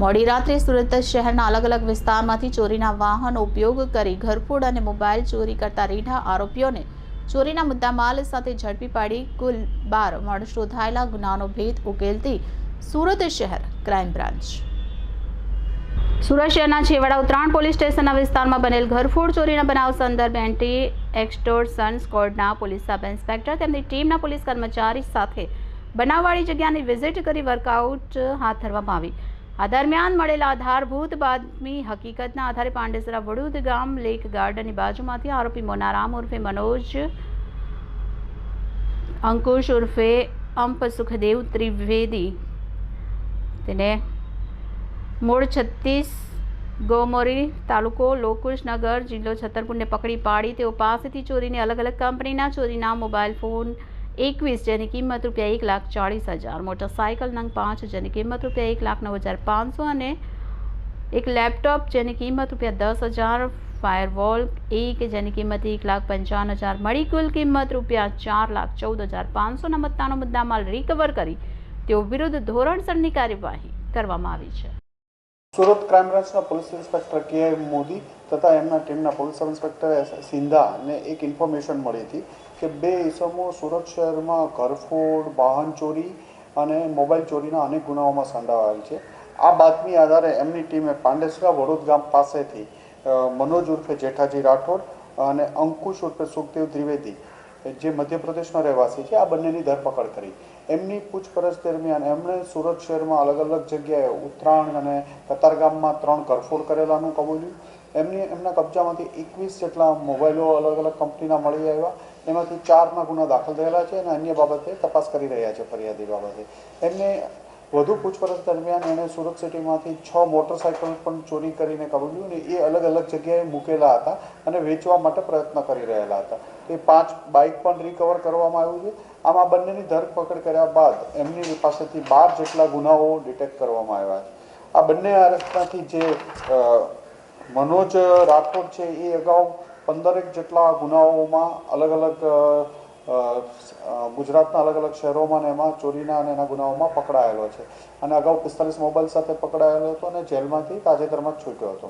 મોડી રાત્રે સુરત શહેરના અલગ અલગ વિસ્તારમાંથી ચોરીના વાહન ઉપયોગ કરી ઘરફોડ અને મોબાઈલ ચોરી કરતા રીઢા આરોપીઓને ચોરીના મુદ્દામાલ સાથે ઝડપી પાડી કુલ બાર મળ શોધાયેલા ગુનાનો ભેદ ઉકેલતી સુરત શહેર ક્રાઇમ બ્રાન્ચ. સુરત શહેરના છેવાડા ઉત્તરાયણ પોલીસ સ્ટેશનના વિસ્તારમાં બનેલ ઘરફોડ ચોરીના બનાવ સંદર્ભે એન્ટી એક્સટોર્સન સ્કોડના પોલીસ સબ ઇન્સ્પેક્ટર તેમની ટીમના પોલીસ કર્મચારી સાથે બનાવવાળી જગ્યાની વિઝિટ કરી વર્કઆઉટ હાથ ધરવામાં આવી. આ દરમિયાન મળેલા આધારભૂત બાતમી હકીકતના આધારે પાંડેસરા વડુદ ગામ લેક ગાર્ડનની બાજુમાંથી આરોપી મોનારામ ઉર્ફે મનોજ, અંકુશ ઉર્ફે અંપ સુખદેવ ત્રિવેદી, તેને મૂળ છત્તીસ ગોમોરી તાલુકો લોકુશનગર જિલ્લો છતરપુરને પકડી પાડી. તેઓ પાસેથી ચોરીને અલગ અલગ કંપનીના ચોરીના મોબાઈલ ફોન એકવીસ, જેની કિંમત રૂપિયા એક લાખ ચાળીસ હજાર. મોટરસાઇકલ નંગ પાંચ, જેની કિંમત રૂપિયા એક લાખ નવ હજાર પાંચસો અને એક લેપટોપ, જેની કિંમત રૂપિયા દસ હજાર. ફાયરવોલ એક, જેની કિંમત એક લાખ પંચાવન હજાર. મળી કુલ કિંમત રૂપિયા ચાર લાખ ચૌદ હજાર પાંચસોના મત્તાનો મુદ્દામાલ રિકવર કરી. તેઓ વિરુદ્ધ ધોરણસરની કાર્યવાહી કરવામાં આવી છે. સુરત ક્રાઇમ બ્રાન્ચના પોલીસ ઇન્સ્પેક્ટર કે મોદી તથા એમના ટીમના પોલીસ સબ ઇન્સ્પેક્ટર સિંધાને એક ઇન્ફોર્મેશન મળી હતી કે બે ઇસમો સુરત શહેરમાં ઘરફોડ વાહન ચોરી અને મોબાઈલ ચોરીના અનેક ગુનાઓમાં સંડાવાયેલ છે. આ બાતમી આધારે એમની ટીમે પાંડેસરા વડોદ ગામ પાસેથી મનોજ ઉર્ફે જેઠાજી રાઠોડ અને અંકુશ ઉર્ફે સુખદેવ ત્રિવેદી જે મધ્યપ્રદેશના રહેવાસી છે, આ બંનેની ધરપકડ કરી. એમની પૂછપરછ દરમિયાન એમણે સુરત શહેરમાં અલગ અલગ જગ્યાએ ઉત્તરાયણ અને કતારગામમાં ત્રણ ઘરફોડ કરેલાનું કબૂલ્યું. એમની, એમના કબજામાંથી એકવીસ જેટલા મોબાઈલો અલગ અલગ કંપનીના મળી આવ્યા. એમાંથી ચારના ગુના દાખલ થયેલા છે અને અન્ય બાબતે તપાસ કરી રહ્યા છે ફરિયાદી બાબતે. એમને વધુ પૂછપરછ દરમિયાન એણે સુરત સિટીમાંથી છ મોટરસાયકલ પણ ચોરી કરીને કબૂલ્યું અને એ અલગ અલગ જગ્યાએ મૂકેલા હતા અને વેચવા માટે પ્રયત્ન કરી રહેલા હતા. એ પાંચ બાઇક પણ રિકવર કરવામાં આવ્યું છે. આમાં બંનેની ધરપકડ કર્યા બાદ એમની પાસેથી બાર જેટલા ગુનાઓ ડિટેક્ટ કરવામાં આવ્યા છે. આ બંને આરોપમાંથી જે મનોજ રાઠોડ છે, એ અગાઉ પંદરેક જેટલા ગુનાઓમાં અલગ અલગ ગુજરાતના અલગ અલગ શહેરોમાં ને એમાં ચોરીના અને એના ગુનાઓમાં પકડાયેલો છે. અને અગાઉ પિસ્તાલીસ મોબાઈલ સાથે પકડાયેલો હતો અને જેલમાંથી તાજેતરમાં જ છૂટ્યો હતો.